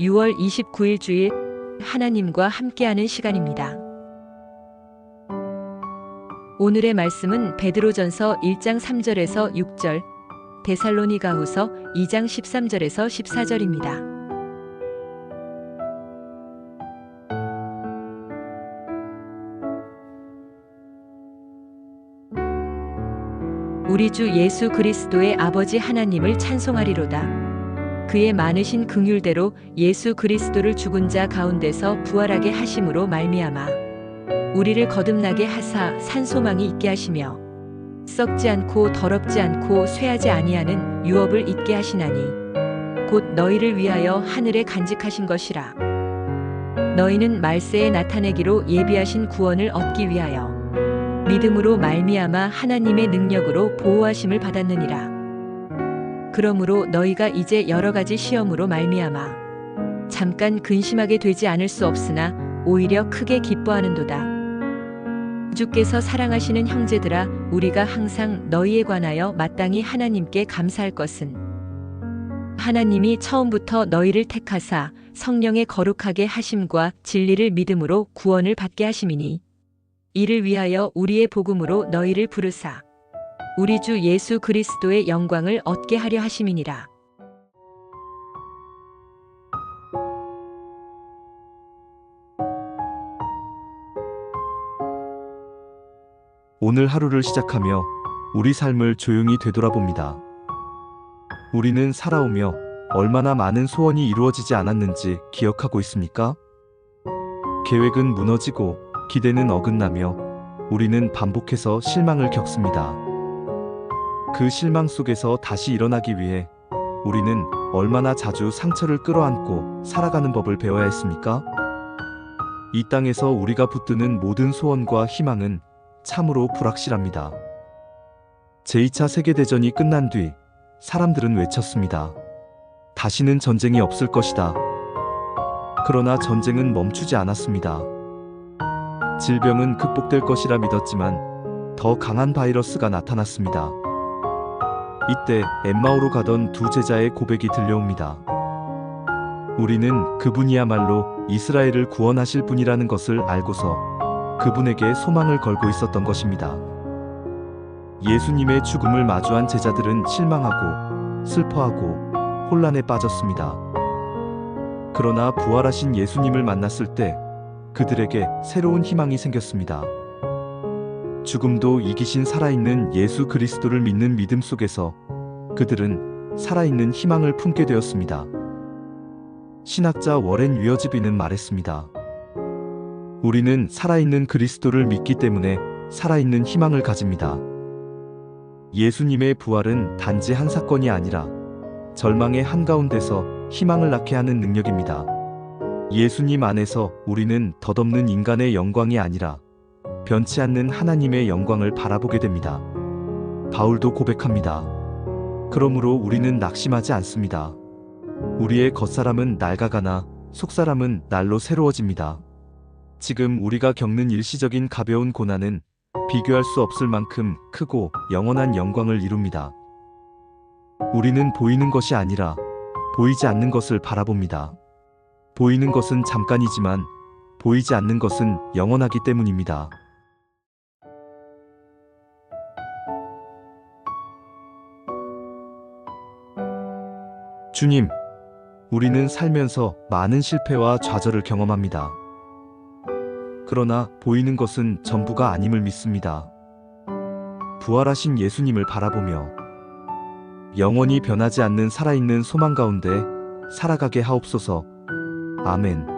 6월 29일 주일 하나님과 함께하는 시간입니다. 오늘의 말씀은 베드로전서 1장 3절에서 6절, 데살로니가후서 2장 13절에서 14절입니다. 우리 주 예수 그리스도의 아버지 하나님을 찬송하리로다. 그의 많으신 긍휼대로 예수 그리스도를 죽은 자 가운데서 부활하게 하심으로 말미암아 우리를 거듭나게 하사 산소망이 있게 하시며 썩지 않고 더럽지 않고 쇠하지 아니하는 유업을 있게 하시나니 곧 너희를 위하여 하늘에 간직하신 것이라 너희는 말세에 나타내기로 예비하신 구원을 얻기 위하여 믿음으로 말미암아 하나님의 능력으로 보호하심을 받았느니라. 그러므로 너희가 이제 여러 가지 시험으로 말미암아 잠깐 근심하게 되지 않을 수 없으나 오히려 크게 기뻐하는도다. 주께서 사랑하시는 형제들아 우리가 항상 너희에 관하여 마땅히 하나님께 감사할 것은 하나님이 처음부터 너희를 택하사 성령의 거룩하게 하심과 진리를 믿음으로 구원을 받게 하심이니 이를 위하여 우리의 복음으로 너희를 부르사 우리 주 예수 그리스도의 영광을 얻게 하려 하심이니라. 오늘 하루를 시작하며 우리 삶을 조용히 되돌아봅니다. 우리는 살아오며 얼마나 많은 소원이 이루어지지 않았는지 기억하고 있습니까? 계획은 무너지고 기대는 어긋나며 우리는 반복해서 실망을 겪습니다. 그 실망 속에서 다시 일어나기 위해 우리는 얼마나 자주 상처를 끌어안고 살아가는 법을 배워야 했습니까? 이 땅에서 우리가 붙드는 모든 소원과 희망은 참으로 불확실합니다. 제2차 세계대전이 끝난 뒤 사람들은 외쳤습니다. 다시는 전쟁이 없을 것이다. 그러나 전쟁은 멈추지 않았습니다. 질병은 극복될 것이라 믿었지만 더 강한 바이러스가 나타났습니다. 이때 엠마오로 가던 두 제자의 고백이 들려옵니다. 우리는 그분이야말로 이스라엘을 구원하실 분이라는 것을 알고서 그분에게 소망을 걸고 있었던 것입니다. 예수님의 죽음을 마주한 제자들은 실망하고 슬퍼하고 혼란에 빠졌습니다. 그러나 부활하신 예수님을 만났을 때 그들에게 새로운 희망이 생겼습니다. 죽음도 이기신 살아있는 예수 그리스도를 믿는 믿음 속에서 그들은 살아있는 희망을 품게 되었습니다. 신학자 워렌 위어즈비는 말했습니다. 우리는 살아있는 그리스도를 믿기 때문에 살아있는 희망을 가집니다. 예수님의 부활은 단지 한 사건이 아니라 절망의 한가운데서 희망을 낳게 하는 능력입니다. 예수님 안에서 우리는 덧없는 인간의 영광이 아니라 변치 않는 하나님의 영광을 바라보게 됩니다. 바울도 고백합니다. 그러므로 우리는 낙심하지 않습니다. 우리의 겉사람은 낡아가나 속사람은 날로 새로워집니다. 지금 우리가 겪는 일시적인 가벼운 고난은 비교할 수 없을 만큼 크고 영원한 영광을 이룹니다. 우리는 보이는 것이 아니라 보이지 않는 것을 바라봅니다. 보이는 것은 잠깐이지만 보이지 않는 것은 영원하기 때문입니다. 주님, 우리는 살면서 많은 실패와 좌절을 경험합니다. 그러나 보이는 것은 전부가 아님을 믿습니다. 부활하신 예수님을 바라보며 영원히 변하지 않는 살아있는 소망 가운데 살아가게 하옵소서. 아멘.